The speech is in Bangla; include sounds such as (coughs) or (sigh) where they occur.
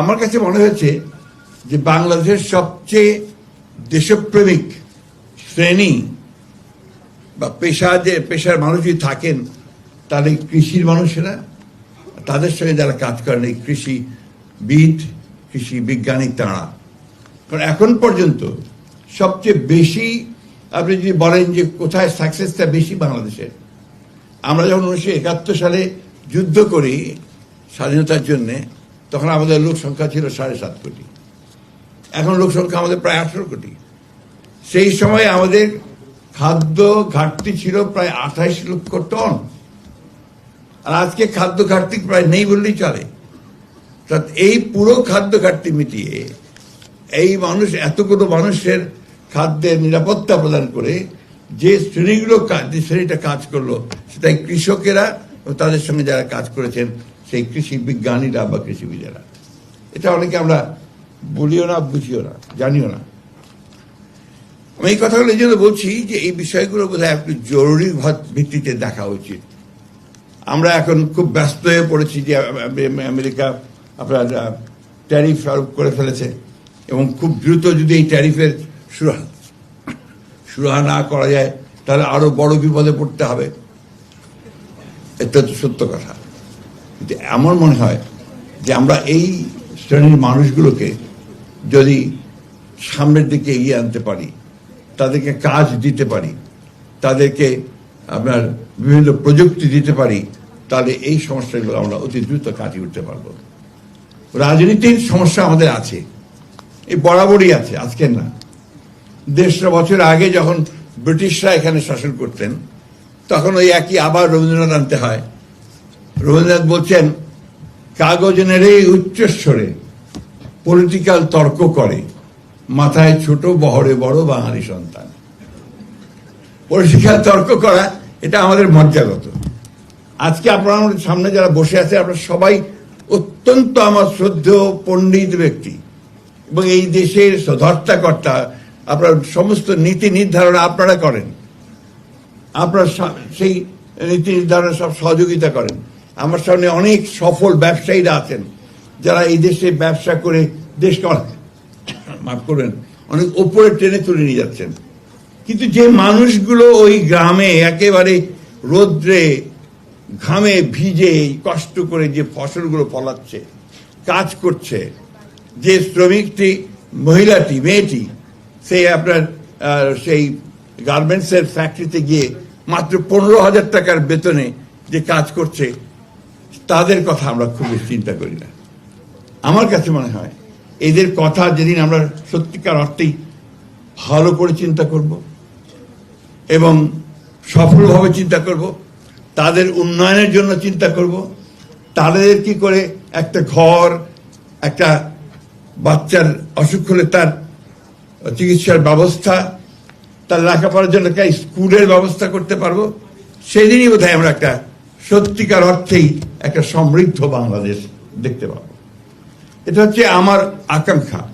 আমার কাছে মনে হয়েছে যে বাংলাদেশের সবচেয়ে দেশপ্রেমিক শ্রেণি বা পেশা যে পেশার মানুষ যদি থাকেন তাহলে কৃষির মানুষেরা, তাদের সঙ্গে যারা কাজ করেন, এই কৃষিবিদ কৃষি বিজ্ঞানী তাঁরা। কারণ এখন পর্যন্ত সবচেয়ে বেশি আপনি যদি বলেন যে কোথায় সাকসেসটা বেশি বাংলাদেশের, আমরা যখন উনিশশো একাত্তর সালে যুদ্ধ করি স্বাধীনতার জন্য তখন আমাদের লোক সংখ্যা ছিল সাড়ে সাত কোটি। এখন লোক সংখ্যা আমাদের প্রায় আঠারো কোটি। সেই সময় আমাদের খাদ্য ঘাটতি ছিল প্রায় আঠাইশ লক্ষ টন। আর আজকে খাদ্য ঘাটতি প্রায় নেই বললেই চলে। এই পুরো খাদ্য ঘাটতি মিটিয়ে এই মানুষ, এতগুলো মানুষের খাদ্যের নিরাপত্তা প্রদান করে যে শ্রেণীগুলো যে শ্রেণীটা কাজ করল, সেটাই কৃষকেরা তাদের সঙ্গে যারা কাজ করেছেন, সেই কৃষি বিজ্ঞানীরা বা কৃষিবিদেরা। এটা অনেকে আমরা বলিও না, বুঝিও না, জানিও না। আমি এই কথাগুলো এই জন্য বলছি যে এই বিষয়গুলো বোধহয় একটু জরুরি ভিত্তিতে দেখা উচিত। আমরা এখন খুব ব্যস্ত হয়ে পড়েছি যে আমেরিকা আপনার ট্যারিফ আরোপ করে ফেলেছে এবং খুব দ্রুত যদি এই ট্যারিফের সুরাহা সুরাহা না করা যায়, তাহলে আরও বড় বিপদে পড়তে হবে। এটা তো সত্য কথা। কিন্তু আমার মনে হয় যে আমরা এই শ্রেণির মানুষগুলোকে যদি সামনের দিকে এগিয়ে আনতে পারি, তাদেরকে কাজ দিতে পারি, তাদেরকে আপনার বিভিন্ন প্রযুক্তি দিতে পারি, তাহলে এই সমস্যাগুলো আমরা অতি দ্রুত কাটিয়ে উঠতে পারব। রাজনীতির সমস্যা আমাদের আছে। এই বরাবরই আছে, আজকের না। দেড়শো বছর আগে যখন ব্রিটিশরা এখানে শাসন করতেন তখন ওই একই আবার রবীন্দ্রনাথ আনতে হয়। রবীন্দ্রনাথ বলছেন কাগজ নেড়ে উচ্চস্বরে পলিটিক্যাল তর্ক করে, মাথায় ছোট বহরে বড় বাঙালি সন্তান। পলিটিক্যাল তর্ক করা, এটা আমাদের মর্যাগত আজকে আপনারা আমাদের সামনে যারা বসে আছে, আপনারা সবাই অত্যন্ত আমার শ্রদ্ধেয় পণ্ডিত ব্যক্তি। এবং এই দেশের ধর্তাকর্তা আপনার সমস্ত নীতি নির্ধারণ আপনারা করেন। আপনারা সা- সেই নীতি নির্ধারণে সব সহযোগিতা করেন। আমার সামনে অনেক সফল ব্যবসায়ীরা আছেন, যারা এই দেশে ব্যবসা করে দেশকে (coughs) মাফ করবেন, অনেক ওপরে টেনে তুলে নিয়ে যাচ্ছেন। কিন্তু যে মানুষগুলো ওই গ্রামে একেবারে রোদ্রে, ঘামে ভিজে কষ্ট করে যে ফসলগুলো ফলাচ্ছে, কাজ করছে, যে শ্রমিকটি, মহিলাটি, মেয়েটি সেই আপনার সেই গার্মেন্টসের ফ্যাক্টরিতে গিয়ে মাত্র পনেরো হাজার টাকার বেতনে যে কাজ করছে, তাদের কথা আমরা খুব চিন্তা করি না। আমার কাছে মনে হয়, এদের কথা যেদিন আমরা সত্যিকার অর্থেই ভালো করে চিন্তা করব এবং সফলভাবে চিন্তা করব, তাদের উন্নয়নের জন্য চিন্তা করব, তাদের কি করে একটা ঘর, একটা বাচ্চার অসুখ হলে তার চিকিৎসার ব্যবস্থা তার লেখাপড়ার জন্য একটা স্কুলের ব্যবস্থা করতে পারব। সেদিনই বোধহয় আমরা একটা সত্যিকার অর্থেই একটা সমৃদ্ধ বাংলাদেশ দেখতে পাবো। এটা হচ্ছে আমার আকাঙ্ক্ষা।